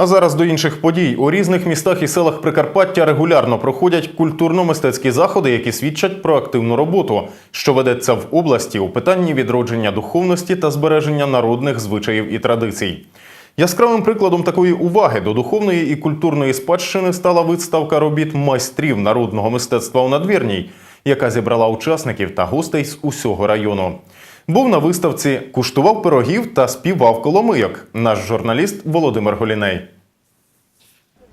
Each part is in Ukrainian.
А зараз до інших подій. У різних містах і селах Прикарпаття регулярно проходять культурно-мистецькі заходи, які свідчать про активну роботу, що ведеться в області у питанні відродження духовності та збереження народних звичаїв і традицій. Яскравим прикладом такої уваги до духовної і культурної спадщини стала виставка робіт майстрів народного мистецтва у надвірній, яка зібрала учасників та гостей з усього району. Був на виставці, куштував пирогів та співав коломийок. Наш журналіст Володимир Голіней.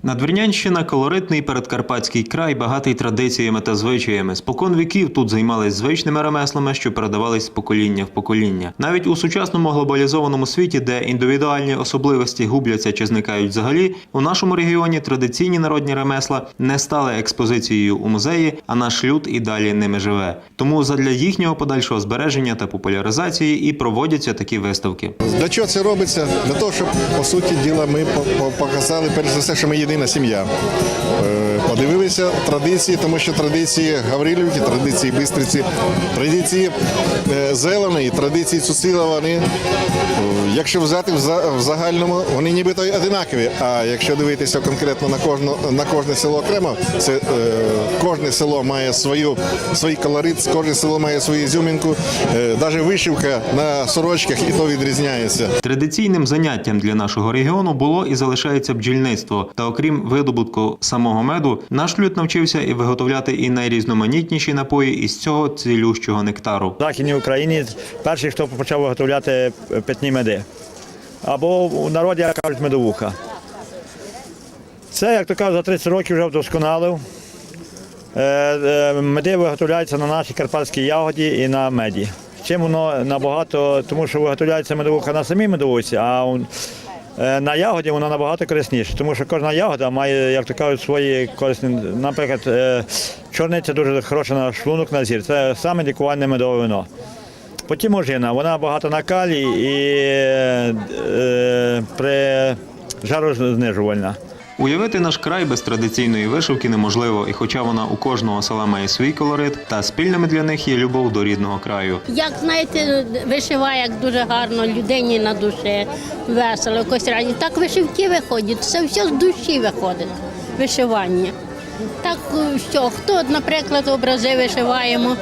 Надвірнянщина – колоритний передкарпатський край, багатий традиціями та звичаями. Спокон віків тут займались звичними ремеслами, що передавались з покоління в покоління. Навіть у сучасному глобалізованому світі, де індивідуальні особливості губляться чи зникають взагалі, у нашому регіоні традиційні народні ремесла не стали експозицією у музеї, а наш люд і далі ними живе. Тому задля їхнього подальшого збереження та популяризації і проводяться такі виставки. Для чого це робиться? Для того, щоб по суті діла ми по- по- показали перш за все, що ми єдина сім'я. Е, традиції, тому що традиції Гаврилівки, традиції Бистриці, традиції е, Зеленої, традиції Цуцила, вони, е, якщо взяти в за- в загальному, вони нібито одинакові. А якщо дивитися конкретно на кожну на кожне село окремо, це е, кожне село має свою свій колорит, кожне село має свою ізюмінку. Навіть вишивка на сорочках і то відрізняється. Традиційним заняттям для нашого регіону було і залишається бджільництво. Та окрім видобутку самого меду, наш люд навчився і виготовляти і найрізноманітніші напої із цього цілющого нектару. В Західній Україні перший, хто почав виготовляти питні меди. Або у народі кажуть медовуха. Це, як то кажуть, за 30 років вже вдосконалив. Е, е, Меди виготовляються на нашій карпатській ягоді і на меді. Чим воно набагато, тому що виготовляється медовуха на самій медовусі, а на ягоді вона набагато корисніше, тому що кожна ягода має, як то кажуть, свої корисні. Наприклад, е, чорниця дуже хороша на шлунок на зір. Це саме лікувальне медове вино. Потім ожина, вона багато на калій і е, при жарознижувальна. Уявити наш край без традиційної вишивки неможливо, і хоча вона у кожного села має свій колорит, та спільними для них є любов до рідного краю. Як знаєте, вишиває як дуже гарно людині на душі, весело, якось раді. Так вишивки виходять, це все з душі виходить, вишивання. Так що, хто, наприклад, образи вишиваємо,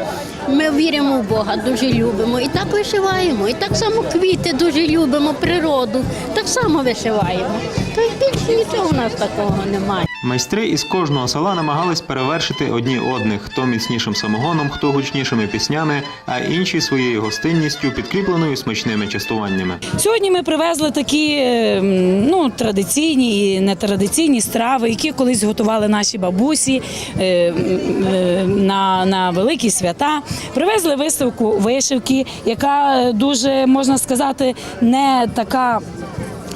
ми віримо в Бога, дуже любимо. І так вишиваємо. І так само квіти дуже любимо, природу, так само вишиваємо. То й більше нічого у нас такого немає. Майстри із кожного села намагались перевершити одні одних, хто міцнішим самогоном, хто гучнішими піснями, а інші своєю гостинністю, підкріпленою смачними частуваннями. Сьогодні ми привезли такі е, ну, традиційні і нетрадиційні страви, які колись готували наші бабусі е, е, на, на великі свята. Привезли виставку вишивки, яка е, дуже можна сказати не така.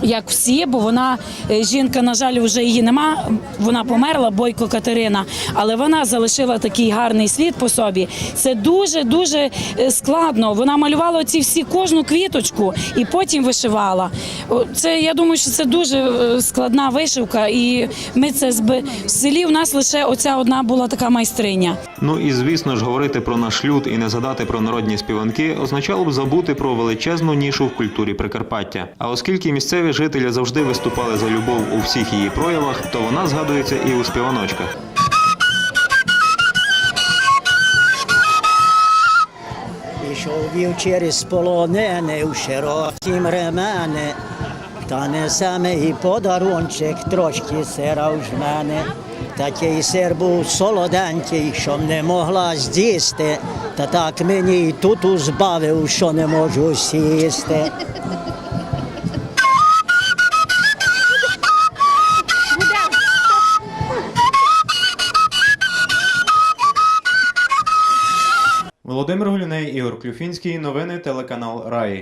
Як всі, бо вона е, жінка, на жаль, вже її нема. Вона померла, бойко Катерина, але вона залишила такий гарний слід по собі. Це дуже дуже е, складно. Вона малювала ці всі кожну квіточку і потім вишивала. Це я думаю, що це дуже е, складна вишивка, і ми це зби в селі. У нас лише оця одна була така майстриня. Ну і звісно ж, говорити про наш люд і не згадати про народні співанки означало б забути про величезну нішу в культурі Прикарпаття. А оскільки місцеві жителі завжди виступали за любов у всіх її проявах, то вона згадується і у співаночках. Ішов вів через полонене у широкім ремені, та несе мій подарунчик, трошки сира в жмене. Такий сир був солоденький, що не могла з'їсти, та так мені й тут узбавив, що не можу сісти. Володимир Гуліней, Ігор Клюфінський. Новини телеканал Раї.